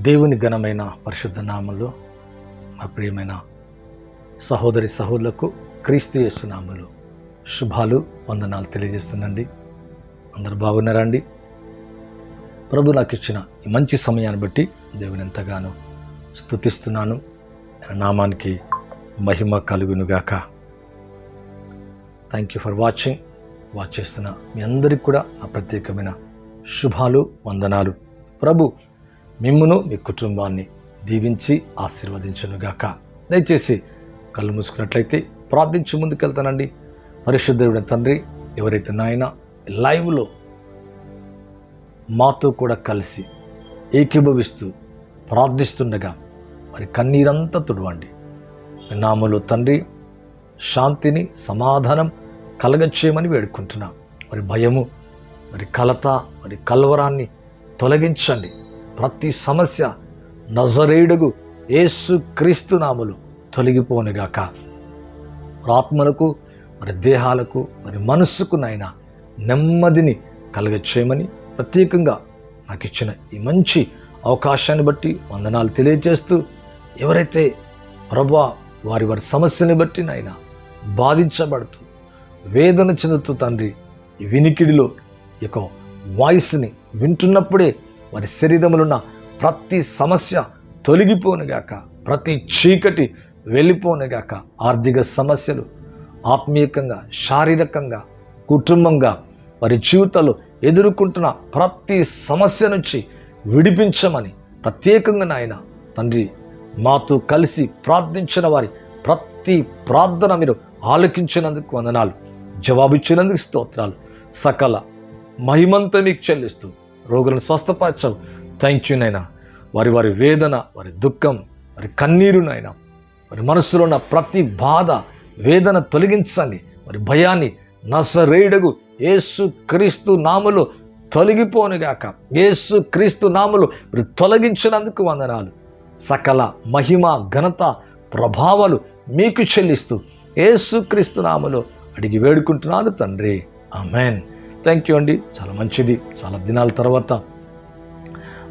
దేవుని ఘనమైన పరిశుద్ధ నామంలో మా ప్రియమైన సహోదరి సహోదరులకు క్రీస్తు యేసు శుభాలు వందనాలు తెలియజేస్తున్నాండి అందరు బాగున్నారండి? ప్రభు నాకు ఇచ్చిన ఈ మంచి సమయాన్ని బట్టి దేవుని ఎంతగానో స్తుతిస్తున్నాను. నామానికి మహిమ కలుగునుగాక. Thank you for watching watch చేస్తున్న మీ అందరికీ కూడా నా ప్రత్యేకమైన శుభాలు వందనాలు. ప్రభు మిమ్మును మీ కుటుంబాన్ని దీవించి ఆశీర్వదించనుగాక. దయచేసి కళ్ళు మూసుకున్నట్లయితే ప్రార్థించి ముందుకెళ్తానండి. పరిశుద్ధుడి తండ్రి ఎవరైతే నాయన లైవ్లో మాతో కూడా కలిసి ఏకీభవిస్తూ ప్రార్థిస్తుండగా మరి కన్నీరంతా తుడవండి. నామలో తండ్రి శాంతిని సమాధానం కలగచ్చేయమని వేడుకుంటున్నా. మరి భయము మరి కలత మరి కలవరాన్ని తొలగించండి. ప్రతి సమస్య నజరేడుగు ఏసు క్రీస్తు నాములు తొలగిపోనుగాక. మరి ఆత్మలకు మరి దేహాలకు మరి మనస్సుకు నాయన నెమ్మదిని కలగచ్చేయమని ప్రత్యేకంగా నాకు ఇచ్చిన ఈ మంచి అవకాశాన్ని బట్టి వందనాలు తెలియజేస్తూ ఎవరైతే ప్రభా వారి వారి సమస్యని బట్టి నాయన బాధించబడుతూ వేదన చెందుతూ తండ్రి వినికిడిలో ఈ యొక్క వాయిస్ని వింటున్నప్పుడే వారి శరీరములున్న ప్రతి సమస్య తొలగిపోనుగాక ప్రతి చీకటి వెళ్ళిపోనుగాక ఆర్థిక సమస్యలు ఆత్మీయకంగా శారీరకంగా కుటుంబంగా వారి జీవితాలు ఎదుర్కొంటున్న ప్రతి సమస్య నుంచి విడిపించమని ప్రత్యేకంగా నాయన తండ్రి మాతో కలిసి ప్రార్థించిన వారి ప్రతి ప్రార్థన మీరు ఆలకించినందుకు వందనాలు. జవాబిచ్చినందుకు స్తోత్రాలు. సకల మహిమంతా మీకు చెల్లిస్తూ రోగులను స్వస్థపరచవు థ్యాంక్ యూ నైనా వారి వారి వేదన వారి దుఃఖం వారి కన్నీరు నైనా వారి మనస్సులో ఉన్న ప్రతి బాధ వేదన తొలగించండి. వారి భయాన్ని నసరేడుగు ఏసు క్రీస్తు నాములు తొలగిపోనుగాక ఏసు క్రీస్తు నాములు మీరు తొలగించినందుకు వందనాలు. సకల మహిమ ఘనత ప్రభావాలు మీకు చెల్లిస్తూ ఏసు క్రీస్తు నాములు అడిగి వేడుకుంటున్నాను తండ్రి. ఆమెన్ థ్యాంక్ యూ అండి చాలా మంచిది. చాలా దినాల తర్వాత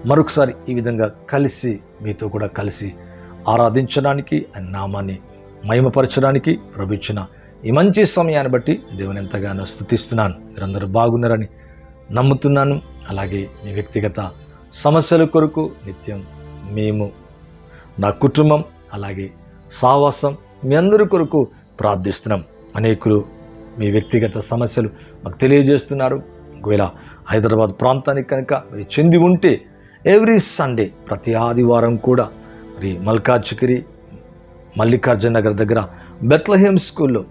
మరొకసారి ఈ విధంగా కలిసి మీతో కూడా కలిసి ఆరాధించడానికి ఆయన నామాన్ని మహిమపరచడానికి ప్రభుత్వ ఈ మంచి సమయాన్ని బట్టి దేవుని ఎంతగానో స్థుతిస్తున్నాను. మీరందరూ బాగున్నారని నమ్ముతున్నాను. అలాగే మీ వ్యక్తిగత సమస్యల కొరకు నిత్యం మేము నా కుటుంబం అలాగే సావాసం మీ అందరి కొరకు ప్రార్థిస్తున్నాం. అనేకులు మీ వ్యక్తిగత సమస్యలు మాకు తెలియజేస్తున్నారు. ఒకవేళ హైదరాబాద్ ప్రాంతానికి కనుక మీరు చెంది ఉంటే ఎవ్రీ సండే ప్రతి ఆదివారం కూడా మరి మల్కాజ్గిరి మల్లికార్జున నగర్ దగ్గర బెత్లహేమ్ స్కూల్లో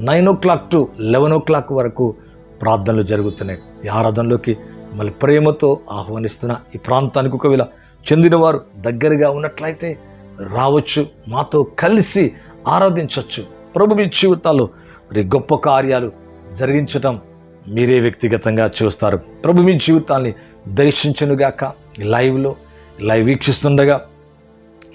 nine o'clock to eleven o'clock వరకు ప్రార్థనలు జరుగుతున్నాయి. ఈ ఆరాధనలోకి మళ్ళీ ప్రేమతో ఆహ్వానిస్తున్న ఈ ప్రాంతానికి ఒకవేళ చెందినవారు దగ్గరగా ఉన్నట్లయితే రావచ్చు. మాతో కలిసి ఆరాధించవచ్చు. ప్రభు మీ జీవితాల్లో మరి గొప్ప కార్యాలు జరిగించటం మీరే వ్యక్తిగతంగా చూస్తారు. ప్రభు మీ జీవితాన్ని దర్శించనుగాక. లైవ్లో లైవ్ వీక్షిస్తుండగా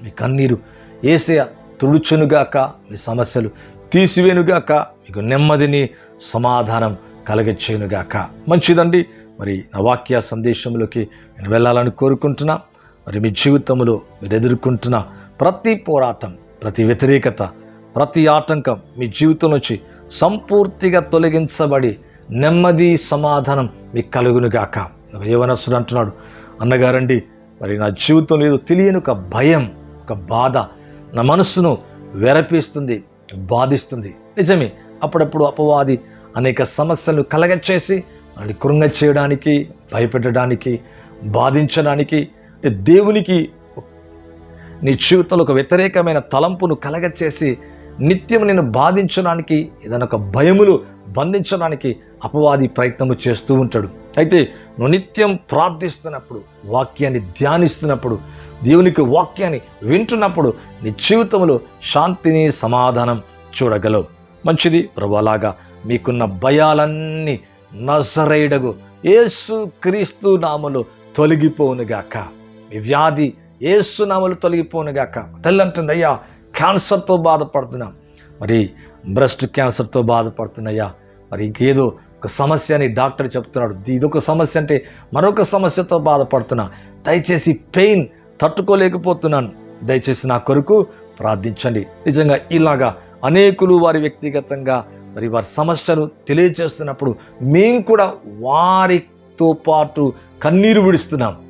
మీ కన్నీరు ఏసయ తుడుచునుగాక మీ సమస్యలు తీసివేనుగాక మీకు నెమ్మదిని సమాధానం కలగచ్చేనుగాక మంచిదండి. మరి నా వాక్య సందేశంలోకి నేను వెళ్ళాలని కోరుకుంటున్నా. మరి మీ జీవితంలో మీరు ఎదుర్కొంటున్న ప్రతి పోరాటం ప్రతి వ్యతిరేకత ప్రతి ఆటంకం మీ జీవితం నుంచి సంపూర్తిగా తొలగించబడి నెమ్మది సమాధానం మీకు కలుగునుగాక యవనస్తుడు అంటున్నాడు అన్నగారండి మరి నా జీవితం లేదు తెలియని ఒక భయం ఒక బాధ నా మనస్సును వెరపిస్తుంది బాధిస్తుంది. నిజమే అప్పుడప్పుడు అపవాది అనేక సమస్యలు కలగచ్చేసి మనల్ని కృంగ చేయడానికి భయపెట్టడానికి బాధించడానికి దేవునికి నీ జీవితంలో ఒక వ్యతిరేకమైన తలంపును కలగచ్చేసి నిత్యం నేను బాధించడానికి ఏదైనా ఒక భయములు బంధించడానికి అపవాది ప్రయత్నము చేస్తూ ఉంటాడు. అయితే నువ్వు నిత్యం ప్రార్థిస్తున్నప్పుడు వాక్యాన్ని ధ్యానిస్తున్నప్పుడు దేవునికి వాక్యాన్ని వింటున్నప్పుడు నీ జీవితంలో శాంతిని సమాధానం చూడగలవు. మంచిది ప్రభులాగా మీకున్న భయాలన్నీ నసరైడగు ఏసు క్రీస్తు నామలు తొలగిపోనుగాక మీ వ్యాధి ఏసునామలు నామలు తొలగిపోనుగాక తల్లి అంటుంది అయ్యా క్యాన్సర్తో బాధపడుతున్నాం. మరి బ్రెస్ట్ క్యాన్సర్తో బాధపడుతున్నాయా? మరి ఇంకేదో ఒక సమస్య అని డాక్టర్ చెప్తున్నాడు. ఇదొక సమస్య అంటే మరొక సమస్యతో బాధపడుతున్నా. దయచేసి పెయిన్ తట్టుకోలేకపోతున్నాను. దయచేసి నా కొరకు ప్రార్థించండి. నిజంగా ఇలాగా అనేకులు వారి వ్యక్తిగతంగా మరి వారి సమస్యను తెలియజేస్తున్నప్పుడు మేము కూడా వారితో పాటు కన్నీరు విడుస్తున్నాం.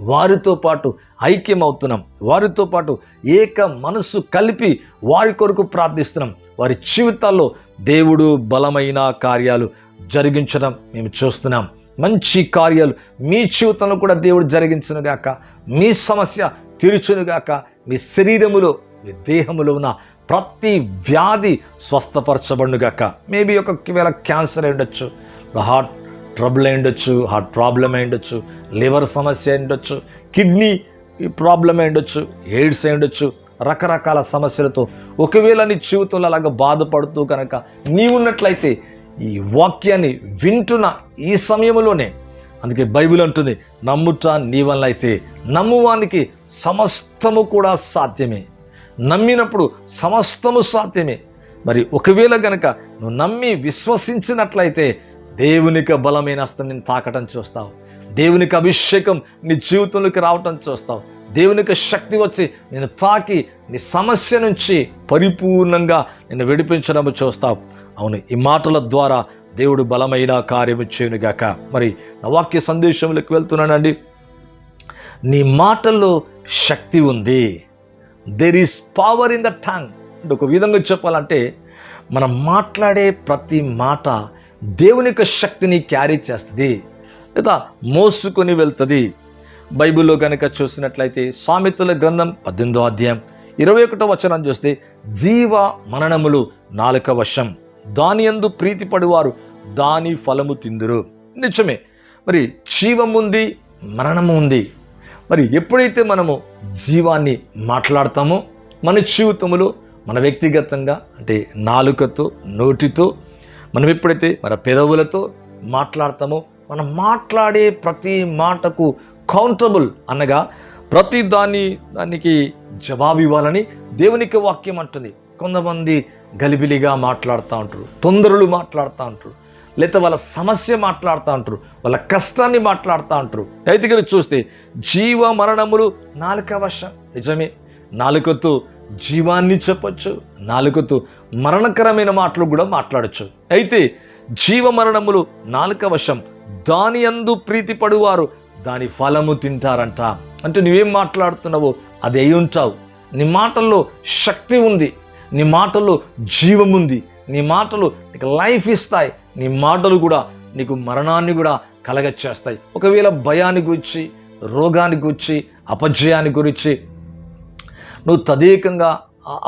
వారితో పాటు ఐక్యమవుతున్నాం. వారితో పాటు ఏక మనస్సు కలిపి వారి కొరకు ప్రార్థిస్తున్నాం. వారి జీవితాల్లో దేవుడు బలమైన కార్యాలు జరిగించడం మేము చూస్తున్నాం. మంచి కార్యాలు మీ జీవితంలో కూడా దేవుడు జరిగించునుగాక మీ సమస్య తీర్చునుగాక మీ శరీరములో మీ దేహములో ఉన్న ప్రతి వ్యాధి స్వస్థపరచబడుగాక మేబీ ఒకవేళ క్యాన్సర్ అయి ఉండొచ్చు. హార్ట్ ట్రబుల్ అయి ఉండొచ్చు హార్ట్ ప్రాబ్లం అయి ఉండొచ్చు లివర్ సమస్య అయి ఉండొచ్చు కిడ్నీ ప్రాబ్లం అయి ఉండొచ్చు ఎయిడ్స్ అయి ఉండొచ్చు రకరకాల సమస్యలతో. ఒకవేళ నీ జీవితంలో అలాగ బాధపడుతూ కనుక నీవున్నట్లయితే ఈ వాక్యాన్ని వింటున్న ఈ సమయంలోనే అందుకే బైబిల్ అంటుంది నమ్ముట నీ వల్ల అయితే నమ్మువానికి సమస్తము కూడా సాధ్యమే. నమ్మినప్పుడు సమస్తము సాధ్యమే. మరి ఒకవేళ గనక నువ్వు నమ్మి విశ్వసించినట్లయితే దేవునికి బలమైన హస్తం నేను తాకటం చూస్తావు. దేవునికి అభిషేకం నీ జీవితంలోకి రావటం చూస్తావు. దేవునికి శక్తి వచ్చి నేను తాకి నీ సమస్య నుంచి పరిపూర్ణంగా నేను విడిపించడం చూస్తావు. అవును ఈ మాటల ద్వారా దేవుడు బలమైన కార్యము చేయనుగాక మరి నా వాక్య సందేశంలోకి వెళ్తున్నానండి. నీ మాటల్లో శక్తి ఉంది. There is power in the tongue అంటే ఒక విధంగా చెప్పాలంటే మనం మాట్లాడే ప్రతి మాట దేవుని యొక్క శక్తిని క్యారీ చేస్తుంది లేదా మోసుకొని వెళ్తుంది. బైబిల్లో కనుక చూసినట్లయితే సామెతల గ్రంథం పద్దెనిమిదో అధ్యాయం ఇరవై ఒకటో వచనం చూస్తే జీవ మరణములు నాలుక వశం. దాని యందు ప్రీతిపడివారు దాని ఫలము తిందురు. నిజమే. మరి జీవం ఉంది మరణము ఉంది. మరి ఎప్పుడైతే మనము జీవాన్ని మాట్లాడతామో మన జీవితంలో మన వ్యక్తిగతంగా అంటే నాలుకతో నోటితో మనం ఎప్పుడైతే మన పెదవులతో మాట్లాడతామో మనం మాట్లాడే ప్రతి మాటకు కౌంటబుల్ అనగా ప్రతి దాన్ని దానికి జవాబు ఇవ్వాలని దేవునికి వాక్యం అంటుంది. కొంతమంది గలిబిలిగా మాట్లాడుతూ ఉంటారు తొందరలు మాట్లాడుతూ ఉంటారు లేకపోతే వాళ్ళ సమస్య మాట్లాడుతూ ఉంటారు వాళ్ళ కష్టాన్ని మాట్లాడుతూ ఉంటారు. అయితే ఇక్కడ చూస్తే జీవ మరణములు నాలుక వశం నిజమే నాలుకతో జీవాన్ని చెప్పొచ్చు. నాలుకతో మరణకరమైన మాటలు కూడా మాట్లాడచ్చు. అయితే జీవ మరణములు నాలుక వశం దాని అందు ప్రీతిపడువారు దాని ఫలము తింటారంట. అంటే నువ్వేం మాట్లాడుతున్నావో అది అయి ఉంటావు. నీ మాటల్లో శక్తి ఉంది. నీ మాటల్లో జీవం ఉంది. నీ మాటలు నీకు లైఫ్ ఇస్తాయి. నీ మాటలు కూడా నీకు మరణాన్ని కూడా కలగచ్చేస్తాయి ఒకవేళ భయాన్ని గురించి రోగాన్ని గురించి అపజయాన్ని గురించి నువ్వు తదేకంగా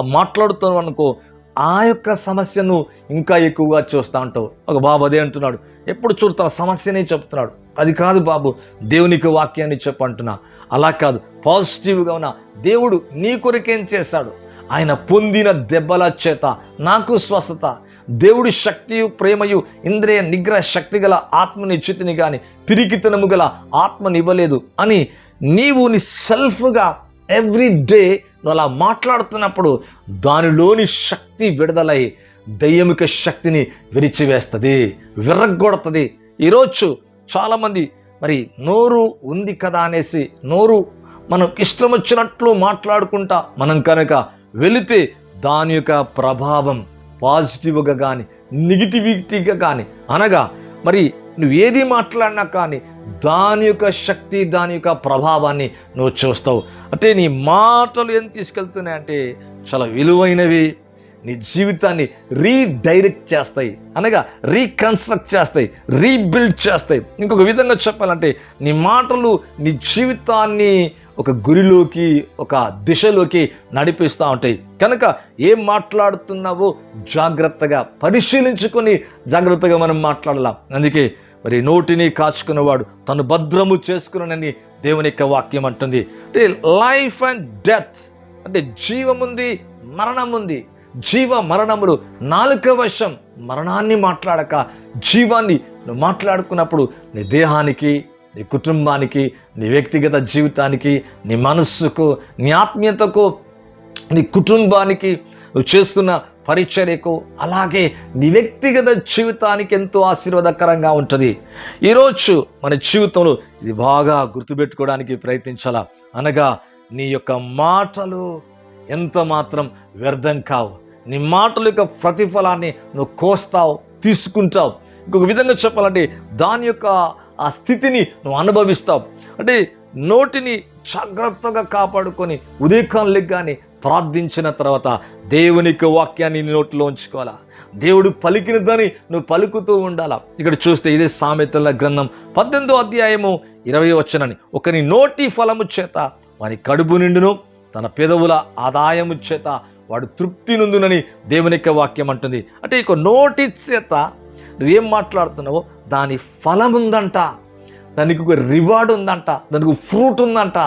మాట్లాడుతున్నావు అనుకో ఆ యొక్క సమస్యను ఇంకా ఎక్కువగా చూస్తూ ఉంటావు. ఒక బాబు అదే అంటున్నాడు ఎప్పుడు చూడు తన సమస్యనే చెప్తున్నాడు. అది కాదు బాబు దేవునికి వాక్యాన్ని చెప్పంటున్నా. అలా కాదు పాజిటివ్గా ఉన్న దేవుడు నీ కొరకేం చేశాడు? ఆయన పొందిన దెబ్బల చేత నాకు స్వస్థత దేవుడి శక్తియు ప్రేమయు ఇంద్రియ నిగ్రహ శక్తి గల ఆత్మనిచ్యుతిని కానీ పిరికితనము గల ఆత్మనివ్వలేదు అని నీవు నీ సెల్ఫ్గా ఎవ్రీ డే నువ్వు అలా మాట్లాడుతున్నప్పుడు దానిలోని శక్తి విడుదలై దయ్యమిక శక్తిని విరిచివేస్తుంది విర్రగొడుతుంది ఈరోజు చాలామంది మరి నోరు ఉంది కదా అనేసి నోరు మనం ఇష్టం వచ్చినట్లు మాట్లాడుకుంటా మనం కనుక వెళితే దాని యొక్క ప్రభావం పాజిటివ్గా కానీ నెగిటివిటీగా కానీ అనగా మరి నువ్వు ఏది మాట్లాడినా కానీ దాని యొక్క శక్తి దాని యొక్క ప్రభావాన్ని నువ్వు చూస్తావు. అంటే నీ మాటలు ఏం తీసుకెళ్తున్నాయి అంటే చాలా విలువైనవి. నీ జీవితాన్ని రీడైరెక్ట్ చేస్తాయి. అనగా రీకన్స్ట్రక్ట్ చేస్తాయి రీబిల్డ్ చేస్తాయి. ఇంకొక విధంగా చెప్పాలంటే నీ మాటలు నీ జీవితాన్ని ఒక గురిలోకి ఒక దిశలోకి నడిపిస్తూ ఉంటాయి. కనుక ఏం మాట్లాడుతున్నావో జాగ్రత్తగా పరిశీలించుకొని జాగ్రత్తగా మనం మాట్లాడలాం అందుకే మరి నోటిని కాచుకున్నవాడు తను భద్రము చేసుకున్నానని దేవుని యొక్క వాక్యం అంటుంది. అంటే లైఫ్ అండ్ డెత్ అంటే జీవముంది మరణం ఉంది జీవ మరణములు నాలుక వశం మరణాన్ని మాట్లాడక జీవాన్ని నువ్వు మాట్లాడుకున్నప్పుడు నీ దేహానికి నీ కుటుంబానికి నీ వ్యక్తిగత జీవితానికి నీ మనస్సుకు నీ ఆత్మీయతకు నీ కుటుంబానికి నువ్వు చేస్తున్న పరిచర్యకు అలాగే నీ వ్యక్తిగత జీవితానికి ఎంతో ఆశీర్వాదకరంగా ఉంటుంది. ఈరోజు మన జీవితంలో ఇది బాగా గుర్తుపెట్టుకోవడానికి ప్రయత్నించాలా? అనగా నీ యొక్క మాటలు ఎంత మాత్రం వ్యర్థం కావు. నీ మాటల యొక్క ప్రతిఫలాన్ని నువ్వు కోస్తావు తీసుకుంటావు. ఇంకొక విధంగా చెప్పాలంటే దాని యొక్క ఆ స్థితిని నువ్వు అనుభవిస్తావు. అంటే నోటిని జాగ్రత్తగా కాపాడుకొని ఉదయకాలం కానీ ప్రార్థించిన తర్వాత దేవునికి వాక్యాన్ని నోట్లో ఉంచుకోవాలా? దేవుడు పలికినదని నువ్వు పలుకుతూ ఉండాలా? ఇక్కడ చూస్తే ఇదే సామెతల గ్రంథం పద్దెనిమిదో అధ్యాయము ఇరవై వచ్చనని ఒకని నోటి ఫలము చేత వాని కడుపు నిండును తన పెదవుల ఆదాయము చేత వాడు తృప్తి నుందునని దేవుని యొక్క వాక్యం అంటుంది. అంటే ఇక నోటి చేత నువ్వేం మాట్లాడుతున్నావో దాని ఫలం ఉందంట దానికి ఒక రివార్డ్ ఉందంట. దానికి ఒక ఫ్రూట్ ఉందంట.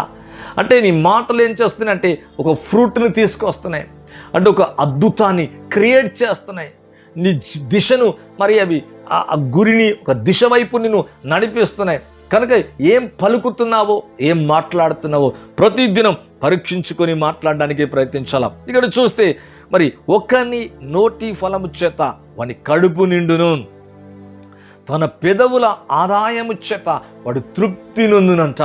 అంటే నీ మాటలు ఏం చేస్తున్నాయంటే ఒక ఫ్రూట్ని తీసుకొస్తున్నాయి. అంటే ఒక అద్భుతాన్ని క్రియేట్ చేస్తున్నాయి. నీ దిశను మరి అవి ఆ ఆ గురిని ఒక దిశ వైపు నిన్ను నడిపిస్తున్నాయి. కనుక ఏం పలుకుతున్నావో ఏం మాట్లాడుతున్నావో ప్రతిదినం పరీక్షించుకొని మాట్లాడడానికి ప్రయత్నించాలా? ఇక్కడ చూస్తే మరి ఒకని నోటి ఫలము చేత వాని కడుపు నిండును. తన పెదవుల ఆదాయము చేత వాడు తృప్తి నొందునంట.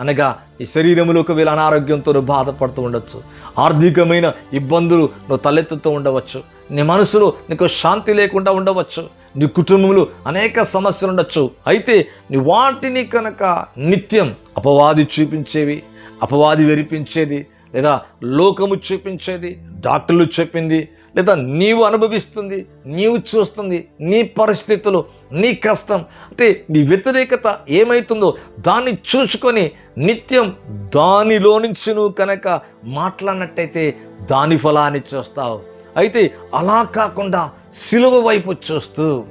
అనగా ఈ శరీరములో ఒకవేళ అనారోగ్యంతో బాధపడుతూ ఉండొచ్చు. ఆర్థికమైన ఇబ్బందులు నువ్వు తలెత్తుతూ ఉండవచ్చు. నీ మనసులో నీకు శాంతి లేకుండా ఉండవచ్చు. నీ కుటుంబంలో అనేక సమస్యలు ఉండొచ్చు. అయితే నీ వాటిని కనుక నిత్యం అపవాది చూపించేవి అపవాది వెరిపించేది లేదా లోకము చూపించేది డాక్టర్లు చెప్పింది లేదా నీవు అనుభవిస్తుంది నీవు చూస్తుంది నీ పరిస్థితులు నీ కష్టం. అంటే నీ వ్యతిరేకత ఏమవుతుందో దాన్ని చూసుకొని నిత్యం దానిలో నుంచి నువ్వు కనుక మాట్లాడినట్టయితే దాని ఫలాన్ని చూస్తావు. అయితే అలా కాకుండా సిలువ వైపు చూస్తూ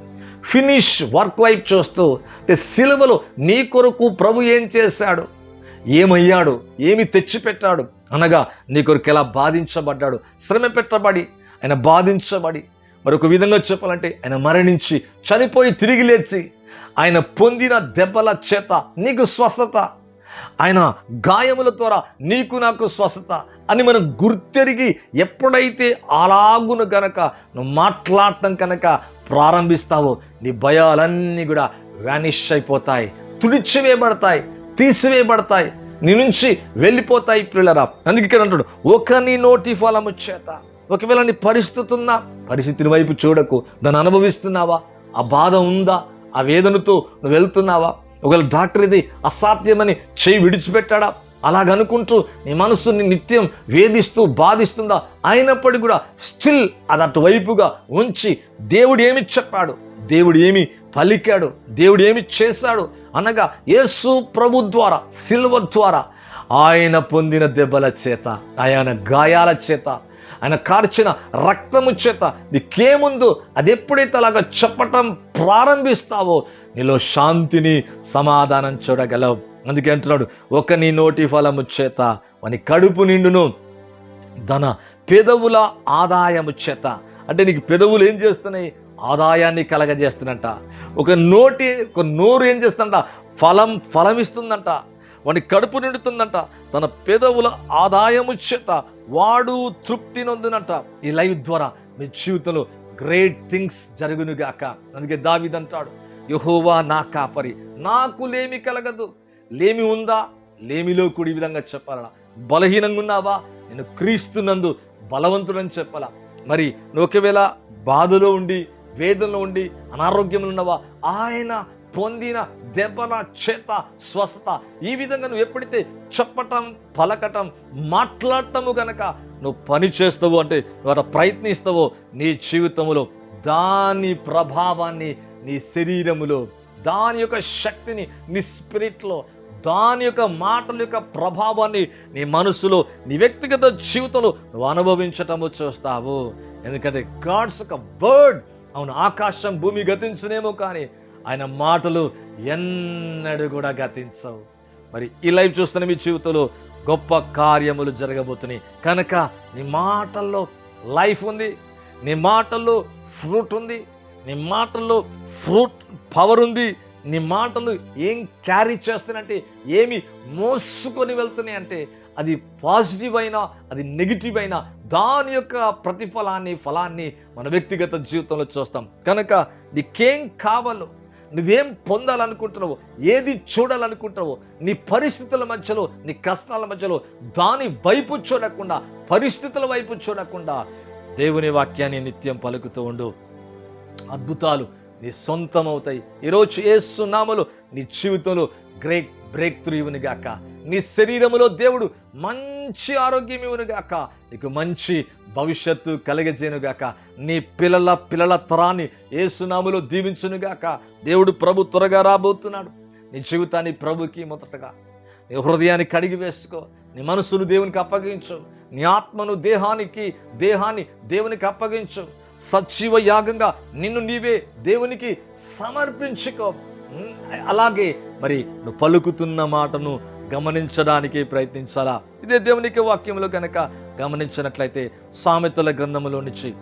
ఫినిష్ వర్క్ వైపు చూస్తూ అంటే సిలువలో నీ కొరకు ప్రభు ఏం చేశాడు? ఏమయ్యాడు? ఏమి తెచ్చిపెట్టాడు? అనగా నీ కొరకు ఎలా బాధించబడ్డాడు? శ్రమ పెట్టబడి ఆయన బాధించబడి మరొక విధంగా చెప్పాలంటే ఆయన మరణించి చనిపోయి తిరిగి లేచి ఆయన పొందిన దెబ్బల చేత నీకు స్వస్థత. ఆయన గాయముల ద్వారా నీకు నాకు స్వస్థత అని మనం గుర్తెరిగి ఎప్పుడైతే అలాగును కనుక నువ్వు మాట్లాడటం కనుక ప్రారంభిస్తావో నీ భయాలన్నీ కూడా వ్యానిష్ అయిపోతాయి తుడిచివేయబడతాయి తీసివేయబడతాయి నీ నుంచి వెళ్ళిపోతాయి పిల్లరా అందుకే ఇక్కడ అంటాడు ఒక నీ నోటి ఫలము చేత. ఒకవేళ నీ పరిస్థితి ఉందా? పరిస్థితిని వైపు చూడకు. దాన్ని అనుభవిస్తున్నావా? ఆ బాధ ఉందా? ఆ వేదనతో నువ్వు వెళ్తున్నావా? ఒకవేళ డాక్టర్ ఇది అసాధ్యమని చేయి విడిచిపెట్టాడా? అలాగనుకుంటూ నీ మనస్సుని నిత్యం వేధిస్తూ బాధిస్తుందా? అయినప్పటికీ కూడా స్టిల్ అది అటువైపుగా ఉంచి దేవుడు ఏమి చెప్పాడు? దేవుడు ఏమి పలికాడు? దేవుడు ఏమి చేశాడు? అనగా యేసు ప్రభు ద్వారా సిల్వ ద్వారా ఆయన పొందిన దెబ్బల చేత ఆయన గాయాల చేత ఆయన కార్చిన రక్తము చేత నీకేముందు అది ఎప్పుడైతే అలాగా చెప్పటం ప్రారంభిస్తావో నీలో శాంతిని సమాధానం చూడగలవు. అందుకే అంటున్నాడు ఒక నీ నోటి ఫలము చేత అని కడుపు నిండును. ధన పెదవుల ఆదాయము చేత. అంటే నీకు పెదవులు ఏం చేస్తున్నాయి? ఆదాయాన్ని కలగజేస్తున్నట్ట ఒక నోటి ఒక నోరు ఏం చేస్తుందంట? ఫలం ఫలం ఇస్తుందంట వాని కడుపు నిండుతుందంట. తన పెదవుల ఆదాయము చేత వాడు తృప్తి నొందినంట. ఈ లైవ్ ద్వారా మీ జీవితంలో గ్రేట్ థింగ్స్ జరుగునుగాక. అందుకే దావిదంటాడు యహోవా నా కాపరి నాకు లేమి కలగదు. లేమి ఉందా? లేమిలో కూడి ఈ విధంగా చెప్పాలనా? బలహీనంగా ఉన్నావా నేను క్రీస్తునందు బలవంతుడని చెప్పాలా? మరి నువ్వు ఒకవేళ బాధలో ఉండి వేదనలో ఉండి అనారోగ్యంలో ఉన్నవా? ఆయన పొందిన దెబ్బల చేత స్వస్థత. ఈ విధంగా నువ్వు ఎప్పుడైతే చెప్పటం పలకటం మాట్లాడటము గనక నువ్వు పని చేస్తావు అంటే నువ్వు అట్లా ప్రయత్నిస్తావో నీ జీవితంలో దాని ప్రభావాన్ని నీ శరీరములో దాని యొక్క శక్తిని నీ స్పిరిట్లో దాని యొక్క మాటల యొక్క ప్రభావాన్ని నీ మనసులో నీ వ్యక్తిగత జీవితంలో నువ్వు అనుభవించటము చూస్తావు. ఎందుకంటే గాడ్స్ ఒక వర్డ్. అవును ఆకాశం భూమి గతించనేమో కానీ ఆయన మాటలు ఎన్నడూ కూడా గతించవు. మరి ఈ లైవ్ చూస్తున్న మీ జీవితంలో గొప్ప కార్యములు జరగబోతున్నాయి. కనుక నీ మాటల్లో లైఫ్ ఉంది నీ మాటల్లో ఫ్రూట్ ఉంది నీ మాటల్లో ఫ్రూట్ పవర్ ఉంది నీ మాటలు ఏం క్యారీ చేస్తున్నాయంటే ఏమి మోసుకొని వెళ్తున్నాయి అంటే అది పాజిటివ్ అయినా అది నెగిటివ్ అయినా దాని యొక్క ప్రతిఫలాన్ని ఫలాన్ని మన వ్యక్తిగత జీవితంలో చూస్తాం. కనుక నీకేం కావాలో నువ్వేం పొందాలనుకుంటున్నావో ఏది చూడాలనుకుంటున్నావో నీ పరిస్థితుల మధ్యలో నీ కష్టాల మధ్యలో దాని వైపు చూడకుండా పరిస్థితుల వైపు చూడకుండా దేవుని వాక్యాన్ని నిత్యం పలుకుతూ ఉండు. అద్భుతాలు నీ సొంతం అవుతాయి ఈరోజు ఏసునామలు నీ జీవితంలో గ్రేట్ బ్రేక్ త్రూ ఇవ్వను గాక. నీ శరీరములో దేవుడు మంచి ఆరోగ్యం ఇవ్వనుగాక నీకు మంచి భవిష్యత్తు కలగజేయనుగాక నీ పిల్లల పిల్లల తరాన్ని ఏసునాములో దీవించునుగాక దేవుడు ప్రభు త్వరగా రాబోతున్నాడు. నీ జీవితాన్ని ప్రభుకి మొదటగా నీ హృదయాన్ని కడిగి వేసుకో. నీ మనసును దేవునికి అప్పగించు. నీ ఆత్మను దేహానికి దేహాన్ని దేవునికి అప్పగించు. సజీవ యాగంగా నిన్ను నీవే దేవునికి సమర్పించుకో. అలాగే మరి నువ్వు పలుకుతున్న మాటను గమనించడానికి ప్రయత్నించాలా? ఇదే దేవునికి వాక్యంలో కనుక గమనించినట్లయితే సామెతల గ్రంథంలో నుంచి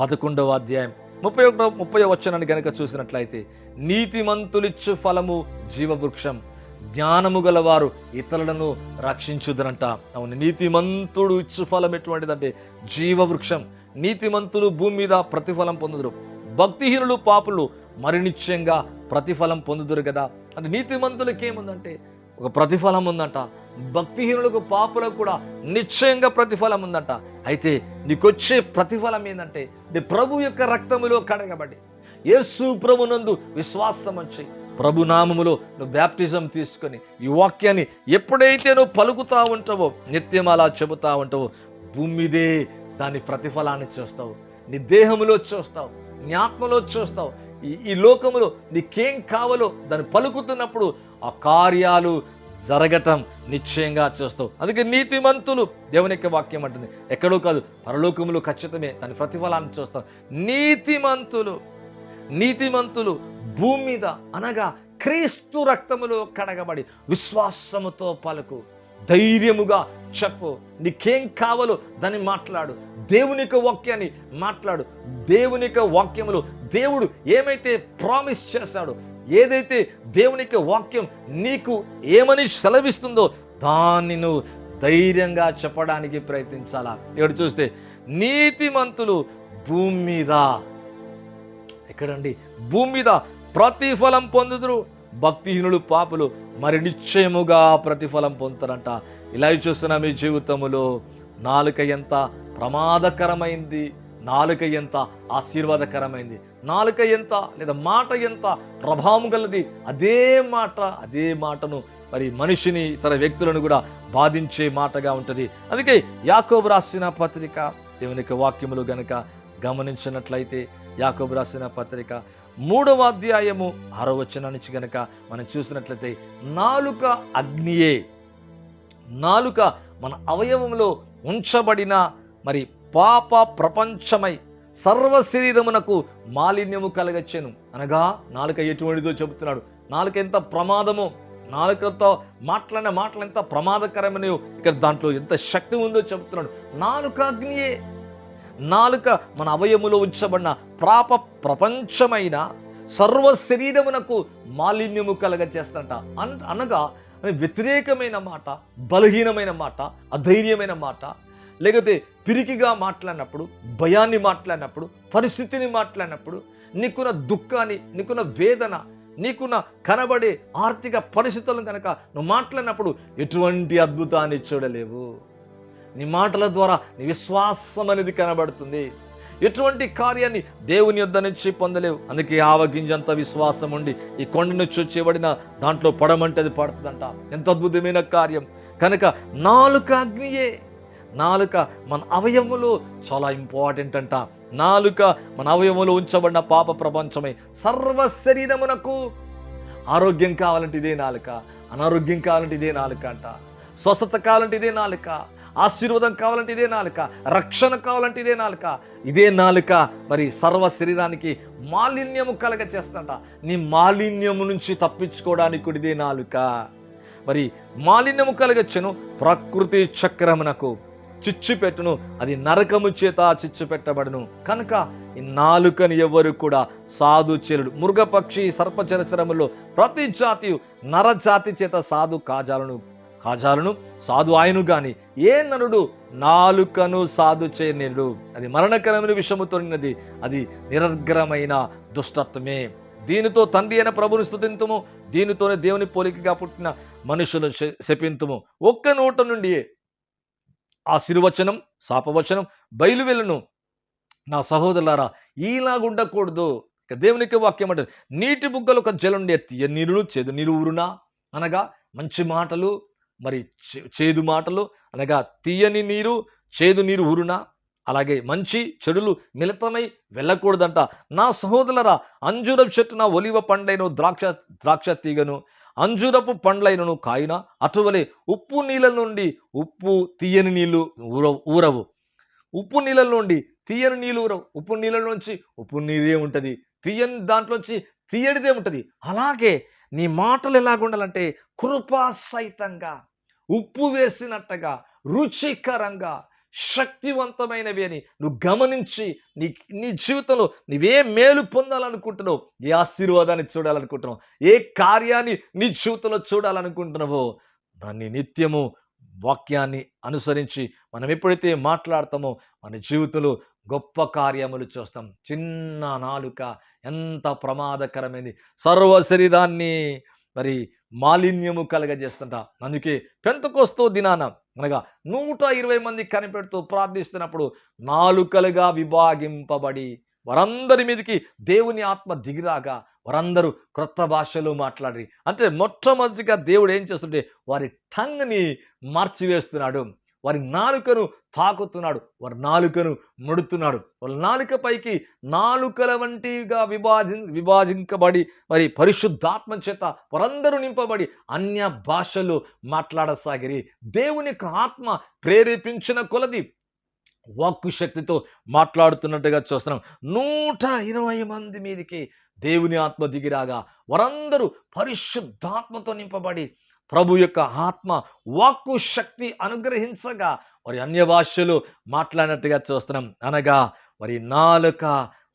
పదకొండవ అధ్యాయం ముప్పై ఒకటో ముప్పై వచనాన్ని కనుక చూసినట్లయితే నీతిమంతులిచ్చు ఫలము జీవవృక్షం జ్ఞానము గలవారు ఇతరులను రక్షించుదనంట అవును నీతిమంతుడు ఇచ్చు ఫలం ఎటువంటిదంటే జీవవృక్షం. నీతిమంతులు భూమి మీద ప్రతిఫలం పొందుదురు. భక్తిహీనులు పాపులు మరి నిశ్చయంగా ప్రతిఫలం పొందుదురు కదా. అంటే నీతిమంతులకి ఏముందంటే ఒక ప్రతిఫలం ఉందంట. భక్తిహీనులకు పాపులకు కూడా నిశ్చయంగా ప్రతిఫలం ఉందంట. అయితే నీకొచ్చే ప్రతిఫలం ఏంటంటే నీ ప్రభు యొక్క రక్తములో కడగబడి యేసు ప్రభునందు విశ్వాసం వచ్చి ప్రభు నామములో నువ్వు బ్యాప్టిజం తీసుకొని ఈ వాక్యాన్ని ఎప్పుడైతే నువ్వు పలుకుతా ఉంటావో నిత్యం అలా చెబుతా ఉంటావో భూమి మీదే దాని ప్రతిఫలాన్ని చూస్తావు. నీ దేహములో చూస్తావు నీ ఆత్మలో చూస్తావు. ఈ ఈ లోకములో నీకేం కావాలో దాన్ని పలుకుతున్నప్పుడు ఆ కార్యాలు జరగటం నిశ్చయంగా చూస్తావు. అందుకే నీతిమంతులు దేవుని యొక్క వాక్యం అంటుంది. ఎక్కడో కాదు పరలోకములు ఖచ్చితమే దాని ప్రతిఫలాన్ని చూస్తాం. నీతిమంతులు నీతిమంతులు భూమి మీద అనగా క్రీస్తు రక్తములో కడగబడి విశ్వాసముతో పలుకు. ధైర్యముగా చెప్పు. నీకేం కావాలో దాన్ని మాట్లాడు. దేవునికి వాక్యాన్ని మాట్లాడు. దేవుని వాక్యములు దేవుడు ఏమైతే ప్రామిస్ చేశాడో ఏదైతే దేవుని యొక్క వాక్యం నీకు ఏమని సెలవిస్తుందో దాన్ని నువ్వు ధైర్యంగా చెప్పడానికి ప్రయత్నించాలా? ఇక్కడ చూస్తే నీతిమంతులు భూమి మీద. ఎక్కడండి? భూమి మీద ప్రతిఫలం పొందుదురు. భక్తిహీనులు పాపులు మరి నిశ్చయముగా ప్రతిఫలం పొందుతారంట. ఇలా చూస్తున్న మీ జీవితములో నాలుక ఎంత ప్రమాదకరమైంది. నాలుక ఎంత ఆశీర్వాదకరమైంది. నాలుక ఎంత లేదా మాట ఎంత ప్రభావం గలది అదే మాట అదే మాటను మరి మనిషిని ఇతర వ్యక్తులను కూడా బాధించే మాటగా ఉంటుంది. అందుకే యాకోబు రాసిన పత్రిక దేవునికి వాక్యములు గనక గమనించినట్లయితే యాకోబు రాసిన పత్రిక మూడవ అధ్యాయము ఆరవచన నుంచి గనక మనం చూసినట్లయితే నాలుక అగ్నియే నాలుక మన అవయవంలో ఉంచబడిన మరి పాప ప్రపంచమై సర్వ శరీరమునకు మాలిన్యము కలగచ్చెను. అనగా నాలుక ఎటువంటిదో చెబుతున్నాడు. నాలుక ఎంత ప్రమాదమో నాలుకతో మాట్లాడిన మాటలు ఎంత ప్రమాదకరమని ఇక్కడ దాంట్లో ఎంత శక్తి ఉందో చెబుతున్నాడు. నాలుక అగ్నియే. నాలుక మన అవయములో ఉంచబడిన ప్రాప ప్రపంచమైన సర్వ శరీరమునకు మాలిన్యము కలగ చేస్తంట అన్ అనగా వ్యతిరేకమైన మాట బలహీనమైన మాట అధైర్యమైన మాట లేకపోతే పిరికిగా మాట్లాడినప్పుడు భయాన్ని మాట్లాడినప్పుడు పరిస్థితిని మాట్లాడినప్పుడు నీకున్న దుఃఖాన్ని నీకున్న వేదన నీకున్న కనబడే ఆర్థిక పరిస్థితులను కనుక నువ్వు మాట్లాడినప్పుడు ఎటువంటి అద్భుతాన్ని చూడలేవు. నీ మాటల ద్వారా నీ విశ్వాసం అనేది కనబడుతుంది. ఎటువంటి కార్యాన్ని దేవుని యొద్ద నుంచి పొందలేవు. అందుకే ఆవగింజంత విశ్వాసం ఉండి ఈ కొండ నుంచి వచ్చేబడిన దాంట్లో పడమంటే అది పడుతుందంట. ఎంత అద్భుతమైన కార్యం. కనుక నాలుక అగ్నియే నాలుక మన అవయములు చాలా ఇంపార్టెంట్ అంట. నాలుక మన అవయములు ఉంచబడిన పాప ప్రపంచమే సర్వ శరీరమునకు. ఆరోగ్యం కావాలంటే ఇదే నాలుక అనారోగ్యం కావాలంటే ఇదే నాలుక అంట. స్వస్థత కావాలంటే ఇదే నాలుక ఆశీర్వాదం కావాలంటే ఇదే నాలుక రక్షణ కావాలంటే ఇదే నాలుక. ఇదే నాలుక మరి సర్వ శరీరానికి మాలిన్యము కలగ చేస్తుంట నీ మాలిన్యము నుంచి తప్పించుకోవడానికి కూడా ఇదే నాలుక. మరి మాలిన్యము కలగచ్చును ప్రకృతి చక్రమునకు. చిచ్చు పెట్టును అది నరకము చేత చిచ్చు పెట్టబడును కనుక ఈ నాలుకని ఎవరు కూడా సాధు చెరుడు. మృగపక్షి సర్పచరచరములో ప్రతి జాతి నరజాతి చేత సాధు కాజాలను కాజాలను సాధు ఆయను గాని ఏ నరుడు నాలుకను సాధు చేయనిడు అది మరణకరమైన విషముతో నిన్నది అది నిరర్గరమైన దుష్టత్వమే. దీనితో తండ్రి అయిన ప్రభుని స్థుతింతుము దీనితోనే దేవుని పోలికగా పుట్టిన మనుషులు శపింతుము. ఒక్క నోట నుండి ఆశీర్వచనం శాపవచనం బయలువెళ్ళను. నా సహోదరులారా ఈలాగుండకూడదు ఇక దేవునికి వాక్యం అంటే నీటి బుగ్గలు ఒక జలుండి తీయ నీరులు చేదు నీరు ఊరునా? అనగా మంచి మాటలు మరి చే- చేదు మాటలు అనగా తీయని నీరు చేదు నీరు ఊరునా? అలాగే మంచి చెడులు మిళితమై వెళ్ళకూడదంట. నా సహోదరులరా అంజూరపు చెట్టున ఒలివ పండైన ద్రాక్ష ద్రాక్ష తీగను. అంజూరపు పండ్లైనను కాయిన? అటువలే ఉప్పు నీళ్ళ నుండి ఉప్పు తీయని నీళ్ళు ఊర ఊరవు. ఉప్పు నీళ్ళ నుండి తీయని నీళ్ళు ఊరవు. ఉప్పు నీళ్ళ నుంచి ఉప్పు నీరే ఉంటుంది. తీయని దాంట్లోంచి తీయడిదే ఉంటుంది. అలాగే నీ మాటలు ఎలాగుండాలంటే కృపాసహితంగా ఉప్పు వేసినట్టుగా రుచికరంగా శక్తివంతమైనవి అని నువ్వు గమనించి నీ నీ జీవితంలో నువ్వే మేలు పొందాలనుకుంటున్నావు ఏ ఆశీర్వాదాన్ని చూడాలనుకుంటున్నావు ఏ కార్యాన్ని నీ జీవితంలో చూడాలనుకుంటున్నావో దాన్ని నిత్యము వాక్యాన్ని అనుసరించి మనం ఎప్పుడైతే మాట్లాడతామో మన జీవితంలో గొప్ప కార్యములు చూస్తాం. చిన్న నాలుక ఎంత ప్రమాదకరమైనది సర్వ శరీరాన్ని మరి మాలిన్యము కలగజేస్తుంట. అందుకే పెంతకొస్తూ దినాన అనగా నూట ఇరవై మంది కనిపెడుతూ ప్రార్థిస్తున్నప్పుడు నాలుకలుగా విభాగింపబడి వారందరి మీదకి దేవుని ఆత్మ దిగిరాగా వారందరూ క్రొత్త భాషలో మాట్లాడి. అంటే మొట్టమొదటిగా దేవుడు ఏం చేస్తుంటే వారి టంగ్ని మార్చివేస్తున్నాడు. వారి నాలుకను తాకుతున్నాడు వారి నాలుకను ముడుతున్నాడు. వాళ్ళ నాలుక పైకి నాలుకల వంటిగా విభాజి విభాజించబడి మరి పరిశుద్ధాత్మ చేత వారందరూ నింపబడి అన్య భాషలు మాట్లాడసాగిరి. దేవుని యొక్క ఆత్మ ప్రేరేపించిన కొలది వాక్కు శక్తితో మాట్లాడుతున్నట్టుగా చూస్తున్నాం. నూట ఇరవై మంది మీదికి దేవుని ఆత్మ దిగిరాగా వారందరూ పరిశుద్ధాత్మతో నింపబడి ప్రభు యొక్క ఆత్మ వాక్కు శక్తి అనుగ్రహించగా వారి అన్య భాషలు మాట్లాడినట్టుగా చూస్తున్నాం. అనగా వారి నాలుక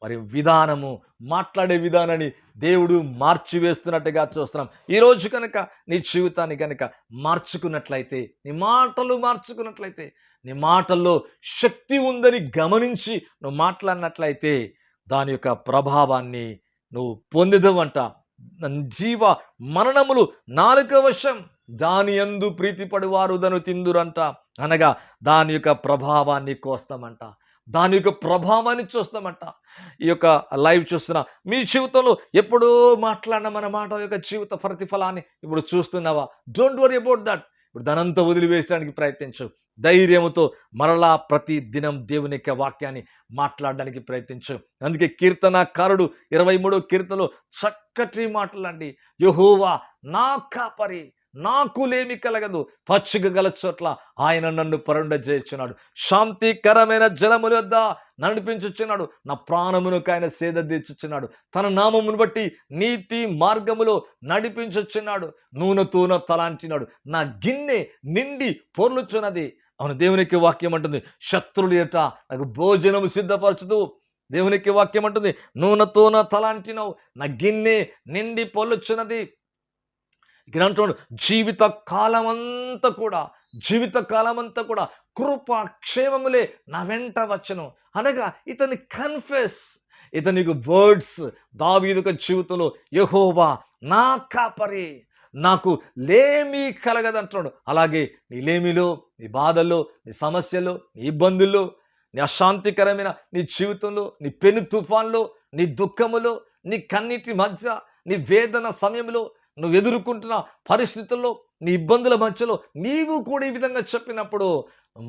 వారి విధానము మాట్లాడే విధానాన్ని దేవుడు మార్చివేస్తున్నట్టుగా చూస్తున్నాం. ఈరోజు కనుక నీ జీవితాన్ని కనుక మార్చుకున్నట్లయితే నీ మాటలు మార్చుకున్నట్లయితే నీ మాటల్లో శక్తి ఉందని గమనించి నువ్వు మాట్లాడినట్లయితే దాని యొక్క ప్రభావాన్ని నువ్వు పొందిదవంట. జీవ మరణములు నాలుక వశం దాని యందు ప్రీతిపడువారు దను తిందురంట. అనగా దాని యొక్క ప్రభావాన్ని కోస్తామంట. దాని యొక్క ప్రభావాన్ని చూస్తామంట. ఈ యొక్క లైవ్ చూస్తున్న మీ జీవితంలో ఎప్పుడో మాట్లాడిన మన మాట యొక్క జీవిత ప్రతిఫలాన్ని ఇప్పుడు చూస్తున్నావా? డోంట్ వరీ అబౌట్ దట్ ఇప్పుడు దానంతా వదిలివేయడానికి ప్రయత్నించు. ధైర్యముతో మరలా ప్రతి దినం దేవుని యొక్క వాక్యాన్ని మాట్లాడడానికి ప్రయత్నించు. అందుకే కీర్తనకారుడు ఇరవై మూడో కీర్తనలో చక్కటి మాటలండి యహోవా నా కాపరి నాకు లేమి కలగదు. పచ్చిక గల చోట్ల ఆయన నన్ను పరుండ చేయుచున్నాడు శాంతికరమైన జలముల వద్ద నడిపించుచున్నాడు. నా ప్రాణమునకు ఆయన సేద తీర్చుచున్నాడు. తన నామమును బట్టి నీతి మార్గములో నడిపించుచున్నాడు. నూనెతోన తలాంటినాడు. నా గిన్నె నిండి పొర్లుచున్నది. అవును దేవునికి వాక్యం అంటుంది. శత్రులు ఎట నాకు భోజనము సిద్ధపరచుతూ దేవునికి వాక్యం అంటుంది. నూనెతోన తలాంటినావు. నా గిన్నె నిండి పొల్లుచున్నది ఇక్కడ అంటున్నాడు జీవిత కాలమంతా కూడా జీవిత కాలమంతా కూడా కృప క్షేమములే నా వెంట వచ్చను. అనగా ఇతని కన్ఫెస్ ఇతనికి వర్డ్స్ దావీదుక జీవితంలో యహోవా నా కాపరి నాకు లేమీ కలగదంటున్నాడు. అలాగే నీ లేమిలో నీ బాధల్లో నీ సమస్యల్లో నీ ఇబ్బందుల్లో నీ అశాంతికరమైన నీ జీవితంలో నీ పెను తుఫాన్లో నీ దుఃఖములో నీ కన్నిటి మధ్య నీ వేదన సమయంలో నువ్వు ఎదుర్కొంటున్న పరిస్థితుల్లో నీ ఇబ్బందుల మధ్యలో నీవు కూడా ఈ విధంగా చెప్పినప్పుడు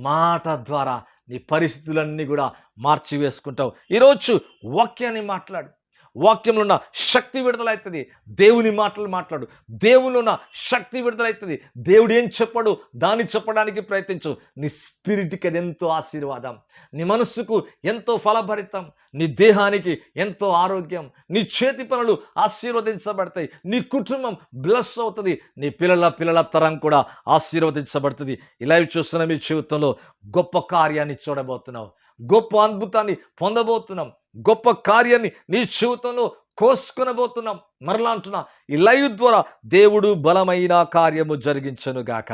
మాట ద్వారా నీ పరిస్థితులన్నీ కూడా మార్చివేసుకుంటావు. ఈరోజు వాక్యాన్ని మాట్లాడు. వాక్యంలో ఉన్న శక్తి విడుదలవుతుంది దేవుని మాటలు మాట్లాడు. దేవునిలో ఉన్న శక్తి విడుదలవుతుంది దేవుడు ఏం చెప్పాడు? దాన్ని చెప్పడానికి ప్రయత్నించు. నీ స్పిరిట్కి అది ఎంతో ఆశీర్వాదం. నీ మనస్సుకు ఎంతో ఫలభరితం. నీ దేహానికి ఎంతో ఆరోగ్యం. నీ చేతి పనులు ఆశీర్వదించబడతాయి. నీ కుటుంబం బ్లెస్ అవుతుంది. నీ పిల్లల పిల్లల తరం కూడా ఆశీర్వదించబడుతుంది. ఇలా చూస్తున్న మీ జీవితంలో గొప్ప కార్యాన్ని చూడబోతున్నావు. గొప్ప అద్భుతాన్ని పొందబోతున్నాం. గొప్ప కార్యాన్ని నీ జీవితంలో కోసుకునబోతున్నాం. మరలా అంటున్నా ఈ లైవ్ ద్వారా దేవుడు బలమైన కార్యము జరిగించనుగాక.